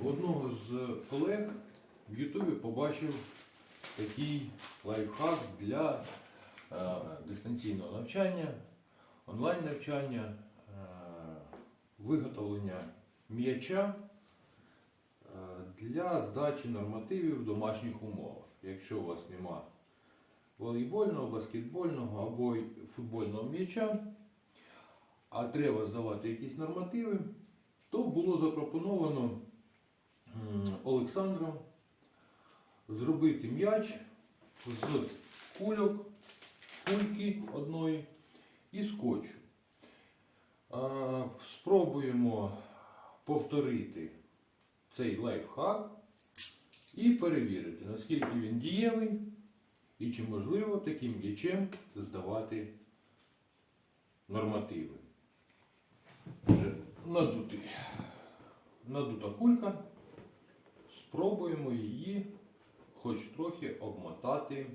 У одного з колег в Ютубі побачив такий лайфхак для е, дистанційного навчання, онлайн-навчання, е, виготовлення м'яча е, для здачі нормативів в домашніх умовах. Якщо у вас нема волейбольного, баскетбольного або футбольного м'яча, а треба здавати якісь нормативи, то було запропоновано м, Олександром зробити м'яч з кульок, кульки одної і скотчу. Спробуємо повторити цей лайфхак і перевірити, наскільки він дієвий і чи можливо таким м'ячем здавати нормативи. Надутий, надута кулька. Спробуємо її хоч трохи обмотати.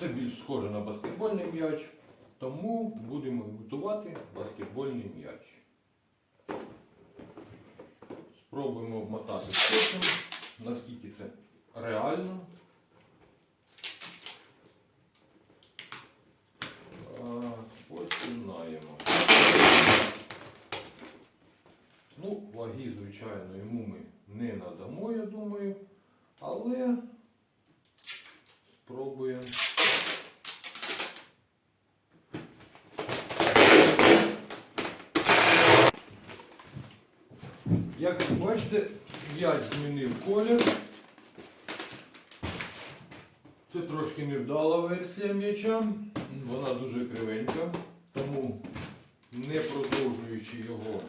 Це більш схоже на баскетбольний м'яч, тому будемо готувати баскетбольний м'яч. Спробуємо обмотати скотчем, наскільки це реально. А, Починаємо. Ну, ваги, звичайно, йому ми не надамо, я думаю, але спробуємо. Як ви бачите, м'яч змінив колір. Це трошки невдала версія м'яча. Вона дуже кривенька, тому не продовжуючи його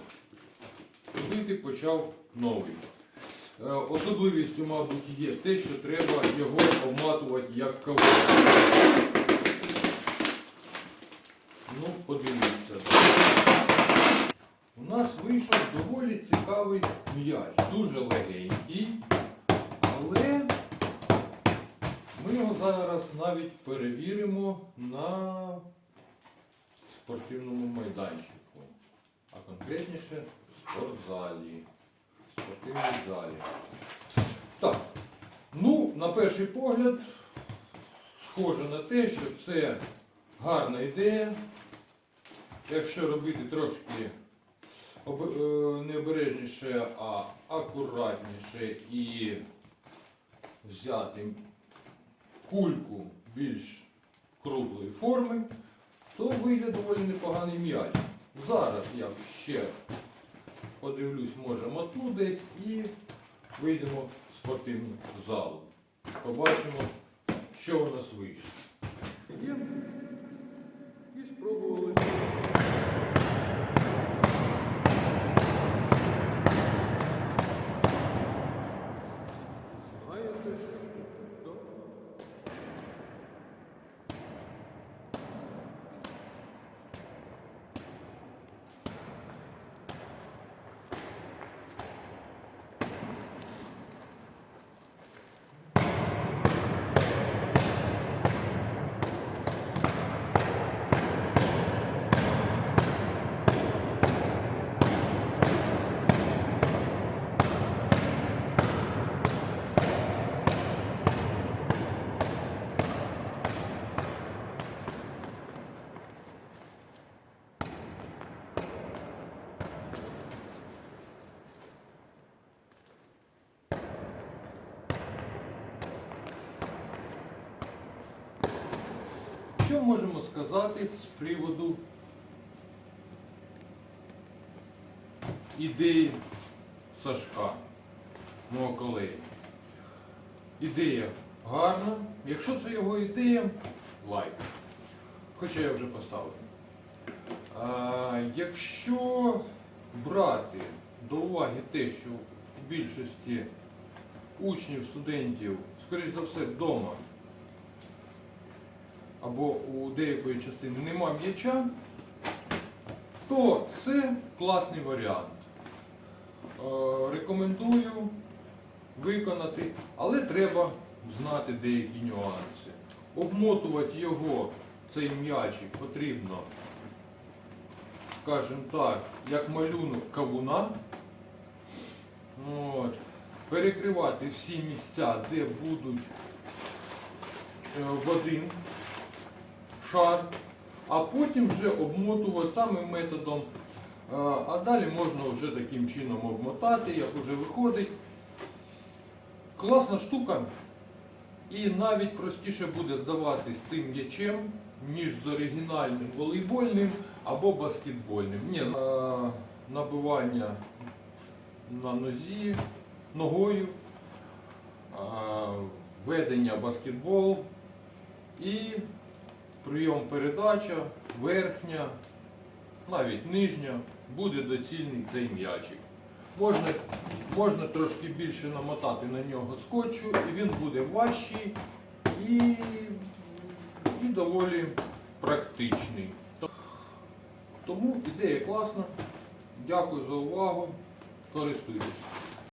ходити, почав новий. Е, Особливістю, мабуть, є те, що треба його обматувати як каву. Ну, подивіться. У нас вийшов доволі цікавий м'яч. Дуже легенький, але ми його зараз навіть перевіримо на спортивному майданчику, а конкретніше спортзалі. Спортивній залі. Так, ну, на перший погляд, схоже на те, що це гарна ідея. Якщо робити трошки е, не обережніше, а акуратніше і взяти кульку більш круглої форми, то вийде доволі непоганий м'яч. Зараз я ще подивлюсь, може мотну десь і вийдемо в спортивну залу. Побачимо, що у нас вийшло. Йдемо і спробували. Знаєте, що? Що можемо сказати з приводу ідеї Сашка, мого колеги? Ідея гарна. Якщо це його ідея, лайк. Хоча я вже поставив. А, якщо брати до уваги те, що в більшості учнів, студентів, скоріш за все, вдома або у деякої частини нема м'яча, то це класний варіант. Е, Рекомендую виконати, але треба знати деякі нюанси. Обмотувати його, цей м'ячик, потрібно скажімо так, як малюнок кавуна. От. Перекривати всі місця, де будуть е, в шар, а потім вже обмотувати самим методом. Е, А далі можна вже таким чином обмотати, як вже виходить. Класна штука. І навіть простіше буде здаватись цим м'ячем, ніж з оригінальним волейбольним або баскетбольним. Ні, набивання на нозі, ногою, е, ведення баскетбол і прийом передача, верхня, навіть нижня, буде доцільний цей м'ячик. Можна, можна трошки більше намотати на нього скотчу, і він буде важчий і, і доволі практичний. Тому ідея класна. Дякую за увагу. Користуйтесь.